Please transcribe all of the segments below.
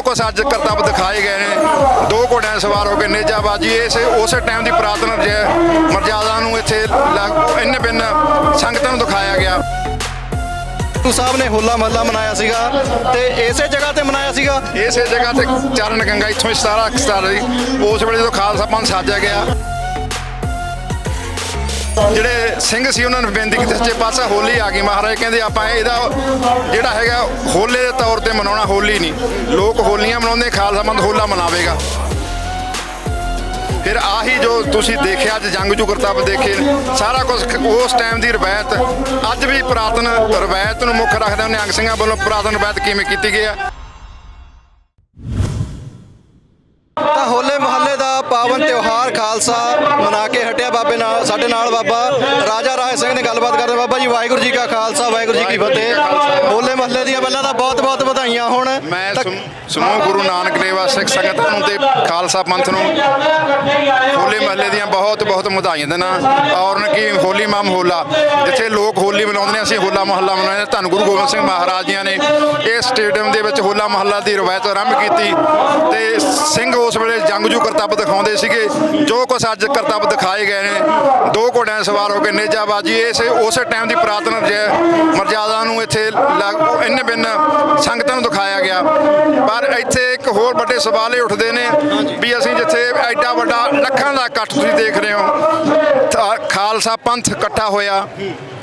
ਜੋ ਕੁਛ ਅੱਜ ਕਰਤੱਵ ਦਿਖਾਏ ਗਏ ਨੇ। ਦੋ ਘੋੜਿਆਂ ਸਵਾਰ ਹੋ ਕੇ ਨੇਜਾਬਾਜੀ ਇਸ ਉਸੇ ਟਾਈਮ ਦੀ ਪ੍ਰਾਤਨ ਜ- ਮਰਜ਼ਾਦਾ ਨੂੰ ਇੱਥੇ ਇੰਨ ਬਿੰਨ ਸੰਗਤਾਂ ਨੂੰ ਦਿਖਾਇਆ ਗਿਆ। ਗੁਰੂ ਸਾਹਿਬ ਨੇ ਹੋਲਾ ਮਹੱਲਾ ਮਨਾਇਆ ਸੀਗਾ ਤੇ ਇਸੇ ਜਗ੍ਹਾ ਤੇ ਮਨਾਇਆ ਸੀਗਾ। ਇਸੇ ਜਗ੍ਹਾ ਤੇ ਚਰਨ ਗੰਗਾ ਇੱਥੋਂ 17 ਅਕਸਰ ਦੀ ਉਸ ਵੇਲੇ ਜਦੋਂ ਖਾਲਸਾ ਪੰਥ ਸਾਜਿਆ ਗਿਆ। ਜਿਹੜੇ ਸਿੰਘ ਸੀ ਉਹਨਾਂ ਨੇ ਬੇਨਤੀ ਕੀਤੀ, ਸੱਚੇ ਪਾਤਸ਼ਾਹ ਹੋਲੀ ਆ ਗਈ। ਮਹਾਰਾਜ ਕਹਿੰਦੇ ਆਪਾਂ ਇਹਦਾ ਜਿਹੜਾ ਹੈਗਾ, ਹੋਲੇ ਦੇ ਤੌਰ ਤੇ ਮਨਾਉਣਾ ਹੋਲੀ ਨਹੀਂ। ਲੋਕ ਹੋਲੀਆਂ ਮਨਾਉਂਦੇ, ਖਾਲਸਾ ਪੰਥ ਹੋਲਾ ਮਨਾਵੇਗਾ। ਫਿਰ ਆਹੀ ਜੋ ਤੁਸੀਂ ਦੇਖਿਆ, ਅੱਜ ਜੰਗ ਜੰਗਜੂ ਕਰਤੱਵ ਦੇਖੇ, ਸਾਰਾ ਕੁਝ ਉਸ ਟਾਈਮ ਦੀ ਰਵਾਇਤ, ਅੱਜ ਵੀ ਪੁਰਾਤਨ ਰਵਾਇਤ ਨੂੰ ਮੁੱਖ ਰੱਖਦੇ ਨੇ ਨਿਹੰਗ ਸਿੰਘਾਂ ਵੱਲੋਂ ਪੁਰਾਤਨ ਰਵਾਇਤ ਕਿਵੇਂ ਕੀਤੀ ਗਈ ਆ? ਤਾਂ ਹੋਲੇ ਮਹੱਲੇ ਦਾ ਪਾਵਨ ਤਿਉਹਾਰ ਖਾਲਸਾ ਮਨਾ ਕੇ ਹਟਿਆ ਬਾਬੇ ਨਾਲ ਸਾਡੇ ਨਾਲ ਬਾਬਾ ਰਾਜਾ ਰਾਏ ਸਿੰਘ ਨੇ ਗੱਲਬਾਤ ਕਰਦੇ ਬਾਬਾ ਜੀ ਵਾਹਿਗੁਰੂ ਜੀ ਕਾ ਖਾਲਸਾ ਵਾਹਿਗੁਰੂ ਜੀ ਕੀ ਫਤਿਹ। ਹੋਲੇ ਮਹੱਲੇ ਦੀਆਂ ਪਹਿਲਾਂ ਤਾਂ ਬਹੁਤ ਬਹੁਤ ਵਧਾਈਆਂ ਹੋਣ। ਮੈਂ ਸਮੂਹ- ਗੁਰੂ ਨਾਨਕ ਦੇਵਾ ਸਿੱਖ ਸੰਗਤਾਂ ਨੂੰ ਤੇ ਖਾਲਸਾ ਪੰਥ ਨੂੰ ਹੋਲੇ ਮਹੱਲੇ ਦੀਆਂ ਬਹੁਤ ਬਹੁਤ ਵਧਾਈਆਂ ਦੇਣਾ ਔਰ ਕਿ ਹੋਲੀ ਮਾਮ ਹੋਲਾ ਜਿੱਥੇ ਲੋਕ ਹੋਲੀ ਮਨਾਉਂਦੇ ਨੇ, ਅਸੀਂ ਹੋਲਾ ਮਹੱਲਾ ਮਨਾਉਂਦੇ ਹਾਂ। ਧੰਨ ਗੁਰੂ ਗੋਬਿੰਦ ਸਿੰਘ ਮਹਾਰਾਜ ਜੀਆਂ ਨੇ ਇਹ ਸਟੇਡੀਅਮ ਦੇ ਵਿੱਚ ਹੋਲਾ ਮਹੱਲਾ ਦੀ ਰਵਾਇਤ ਆਰੰਭ ਕੀਤੀ। ਤੇ ਸਿੰਘ ਉਸ ਵੇਲੇ ਜੰਗਜੂ ਕਰਤੱਵ ਦਿਖਾਉਂਦੇ ਸੀਗੇ, ਜੋ ਕੁਛ ਅੱਜ ਕਰਤੱਵ ਦਿਖਾਏ ਗਏ ਨੇ। ਦੋ ਘੋੜਿਆਂ ਸਵਾਰ ਹੋ ਕੇ ਨੇਜਾਬਾਜੀ ਇਸ, ਉਸੇ ਟਾਈਮ ਦੀ ਪ੍ਰਾਤਨ ਜ- ਮਰਜ਼ਾਦਾ ਨੂੰ ਇੱਥੇ ਲਾ- ਇੰਨ ਬਿੰਨ ਸੰਗਤਾਂ ਨੂੰ ਦਿਖਾਇਆ ਗਿਆ। ਪਰ ਇੱਥੇ ਇੱਕ ਹੋਰ ਵੱਡੇ ਸਵਾਲ ਇਹ ਉੱਠਦੇ ਨੇ ਵੀ ਅਸੀਂ ਜਿੱਥੇ ਐਡਾ ਵੱਡਾ ਲੱਖਾਂ ਦਾ ਇਕੱਠ ਤੁਸੀਂ ਦੇਖ ਰਹੇ ਹੋ ਖਾਲਸਾ ਪੰਥ ਇਕੱਠਾ ਹੋਇਆ।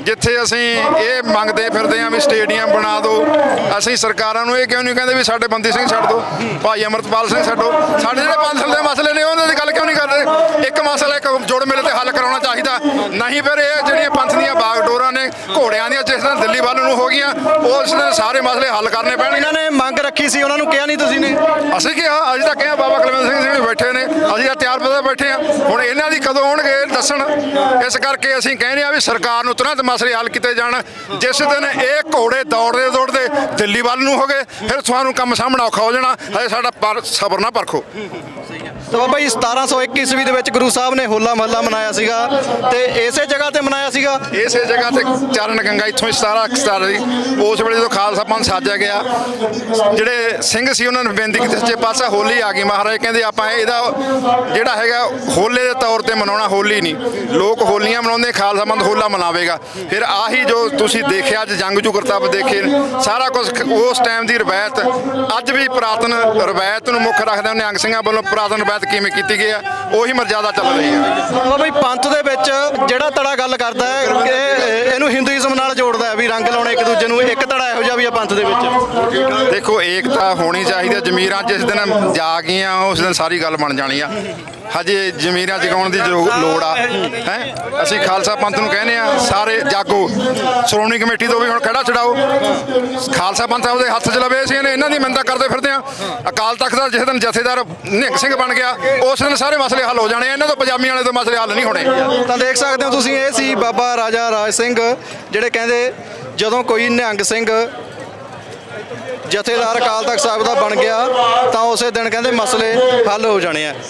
ਜਿੱਥੇ ਅਸੀਂ ਇਹ ਮੰਗਦੇ ਫਿਰਦੇ ਹਾਂ ਵੀ ਸਟੇਡੀਅਮ ਬਣਾ ਦਿਓ। ਅਸੀਂ ਸਰਕਾਰਾਂ ਨੂੰ ਇਹ ਕਿਉਂ ਨਹੀਂ ਕਹਿੰਦੇ ਵੀ ਸਾਡੇ ਬੰਦੀ ਸਿੰਘ ਛੱਡ ਦਿਓ, ਭਾਈ ਅਮਰਤਪਾਲ ਸਿੰਘ ਛੱਡੋ। ਸਾਡੇ ਜਿਹੜੇ ਪੰਥ ਦੇ ਮਸਲੇ ਨੇ ਉਹਨਾਂ ਦੀ ਗੱਲ ਕਿਉਂ ਨਹੀਂ ਕਰਦੇ? ਇੱਕ ਮਸਲਾ, ਇੱਕ ਜੋੜ ਮੇਲੇ ਤੇ ਹੱਲ ਕਰਾਉਣਾ ਚਾਹੀਦਾ। ਨਹੀਂ ਫਿਰ ਇਹ ਜਿਹੜੀਆਂ ਪੰਥ ਦੀਆਂ ਬਾਗ ਨੇ ਘੋੜਿਆਂ ਦੀਆਂ ਜਿਸ ਤਰ੍ਹਾਂ ਦਿੱਲੀ ਵੱਲ ਨੂੰ ਹੋ ਗਈਆਂ ਉਸ ਦੇ ਸਾਰੇ ਮਸਲੇ ਹੱਲ ਕਰਨੇ ਪੈਣਗੇ। ਇਹਨਾਂ ਨੇ ਮੰਗ ਰੱਖੀ ਸੀ ਉਹਨਾਂ ਨੂੰ ਕਿਹਾ ਨਹੀਂ ਤੁਸੀਂ ਨੇ। ਅਸੀਂ ਕਿਹਾ ਅੱਜ ਤੱਕ ਕਿਹਾ ਬਾਬਾ ਕੁਲਵੰਤ ਸਿੰਘ ਜੀ ਬੈਠੇ ਨੇ ਅਸੀਂ ਤਾਂ ਤਿਆਰ ਪਤਾ ਬੈਠੇ ਆ ਹੁਣ ਇਹਨਾਂ ਦੀ ਕਦੋਂ ਆਉਣਗੇ ਦੱਸਣ। ਇਸ ਕਰਕੇ ਅਸੀਂ ਕਹਿੰਦੇ ਆ ਵੀ ਸਰਕਾਰ ਨੂੰ ਤੁਰੰਤ ਮਸਲੇ ਹੱਲ ਕੀਤੇ ਜਾਣ। ਜਿਸ ਦਿਨ ਇਹ ਘੋੜੇ ਦੌੜਦੇ ਦੌੜਦੇ ਦਿੱਲੀ ਵੱਲ ਨੂੰ ਹੋ ਗਏ ਫਿਰ ਤੁਹਾਨੂੰ ਕੰਮ ਸਾਹਮਣਾ ਔਖਾ ਹੋ ਜਾਣਾ। ਹਜੇ ਸਾਡਾ ਸਬਰ ਨਾ ਪਰਖੋ। ਤਾਂ ਬਾਬਾ ਜੀ 1721 ਈਸਵੀ ਦੇ ਵਿੱਚ ਗੁਰੂ ਸਾਹਿਬ ਨੇ ਹੋਲਾ ਮਹੱਲਾ ਮਨਾਇਆ ਸੀਗਾ ਤੇ ਇਸੇ ਜਗ੍ਹਾ ਤੇ ਮਨਾਇਆ ਸੀਗਾ? ਇਸੇ ਜਗ੍ਹਾ ਤੇ ਚਰਨ ਗੰਗਾ ਇੱਥੋਂ 17 ਅਕਸਰ ਦੀ। ਉਸ ਵੇਲੇ ਜਦੋਂ ਖਾਲਸਾ ਪੰਥ ਸਾਜਿਆ ਗਿਆ, ਜਿਹੜੇ ਸਿੰਘ ਸੀ ਉਹਨਾਂ ਨੇ ਬੇਨਤੀ ਕੀਤੀ, ਸੱਚੇ ਪਾਤਸ਼ਾਹ ਹੋਲੀ ਆ ਗਈ। ਮਹਾਰਾਜ ਕਹਿੰਦੇ, ਆਪਾਂ ਇਹਦਾ ਜਿਹੜਾ ਹੈਗਾ ਹੋਲੇ ਦੇ ਤੌਰ ਤੇ ਮਨਾਉਣਾ ਹੋਲੀ ਨਹੀਂ। ਲੋਕ ਹੋਲੀਆਂ ਮਨਾਉਂਦੇ, ਖਾਲਸਾ ਪੰਥ ਹੋਲਾ ਮਨਾਵੇਗਾ। ਫਿਰ ਆਹੀ ਜੋ ਤੁਸੀਂ ਦੇਖਿਆ, ਅੱਜ ਜੰਗ ਜੂ ਕਰਤੱਵ ਦੇਖੇ, ਸਾਰਾ ਕੁਝ ਉਸ ਟਾਈਮ ਦੀ ਰਵਾਇਤ, ਅੱਜ ਵੀ ਪੁਰਾਤਨ ਰਵਾਇਤ ਨੂੰ ਮੁੱਖ ਰੱਖਦੇ ਨੇ ਨਿਹੰਗ ਸਿੰਘਾਂ ਵੱਲੋਂ ਪੁਰਾਤਨ ਰਵਾਇਤ ਕਿਵੇਂ ਕੀਤੀ ਗਈ ਆ, ਉਹੀ ਮਰਜ਼ਾਦਾ ਚੱਲ ਰਹੀ ਹੈ ਬਾਬਾ ਜੀ ਪੰਥ ਦੇ ਵਿੱਚ ਜਿਹੜਾ ਧੜਾ ਗੱਲ ਕਰਦਾ ਹੈ ਕਿ ਇਹਨੂੰ ਹਿੰਦੂਇਜ਼ਮ ਨਾਲ ਵੀ ਰੰਗ ਲਾਉਣੇ ਇੱਕ ਦੂਜੇ ਨੂੰ ਇੱਕ ਧੜਾ ਇਹੋ ਜਿਹਾ ਵੀ ਆ ਪੰਥ ਦੇ ਵਿੱਚ। ਦੇਖੋ ਏਕਤਾ ਹੋਣੀ ਚਾਹੀਦੀ ਹੈ ਜ਼ਮੀਰਾਂ ਜਿਸ ਦਿਨ ਜਾ ਗਈਆਂ ਉਸ ਦਿਨ ਸਾਰੀ ਗੱਲ ਬਣ ਜਾਣੀ ਆ। ਹਜੇ ਜ਼ਮੀਰਾਂ ਜਗਾਉਣ ਦੀ ਜੋ ਲੋੜ ਆ ਹੈ? ਅਸੀਂ ਖਾਲਸਾ ਪੰਥ ਨੂੰ ਕਹਿੰਦੇ ਆ ਸਾਰੇ ਜਾਗੋ। ਸ਼੍ਰੋਮਣੀ ਕਮੇਟੀ ਤੋਂ ਵੀ ਹੁਣ ਖੜਾ ਛਡਾਓ। ਖਾਲਸਾ ਪੰਥ ਆਪਦੇ ਹੱਥ 'ਚ ਲਵੇ ਅਸੀਂ ਇਹਨੇ- ਦੀ ਮਿੰਤਾ ਕਰਦੇ ਫਿਰਦੇ ਆ। ਅਕਾਲ ਤਖਤ ਦਾ ਜਿਸ ਦਿਨ ਜਥੇਦਾਰ ਨਿਹੰਗ ਸਿੰਘ ਬਣ ਗਿਆ ਉਸ ਦਿਨ ਸਾਰੇ ਮਸਲੇ ਹੱਲ ਹੋ ਜਾਣੇ। ਇਹਨਾਂ ਤੋਂ ਪੰਜਾਬੀਆਂ ਵਾਲੇ ਤੋਂ ਮਸਲੇ ਹੱਲ ਨਹੀਂ ਹੋਣੇ। ਤਾਂ ਦੇਖ ਸਕਦੇ ਹੋ ਤੁਸੀਂ ਇਹ ਸੀ ਬਾਬਾ ਰਾਜਾ ਰਾਜ ਸਿੰਘ ਜਿਹੜੇ ਕਹਿੰਦੇ ਜਦੋਂ ਕੋਈ ਨਿਹੰਗ ਸਿੰਘ ਜਥੇਦਾਰ ਅਕਾਲ ਤਖਤ ਸਾਹਿਬ ਦਾ ਬਣ ਗਿਆ ਤਾਂ ਉਸੇ ਦਿਨ ਕਹਿੰਦੇ ਮਸਲੇ ਹੱਲ ਹੋ ਜਾਣੇ ਆ।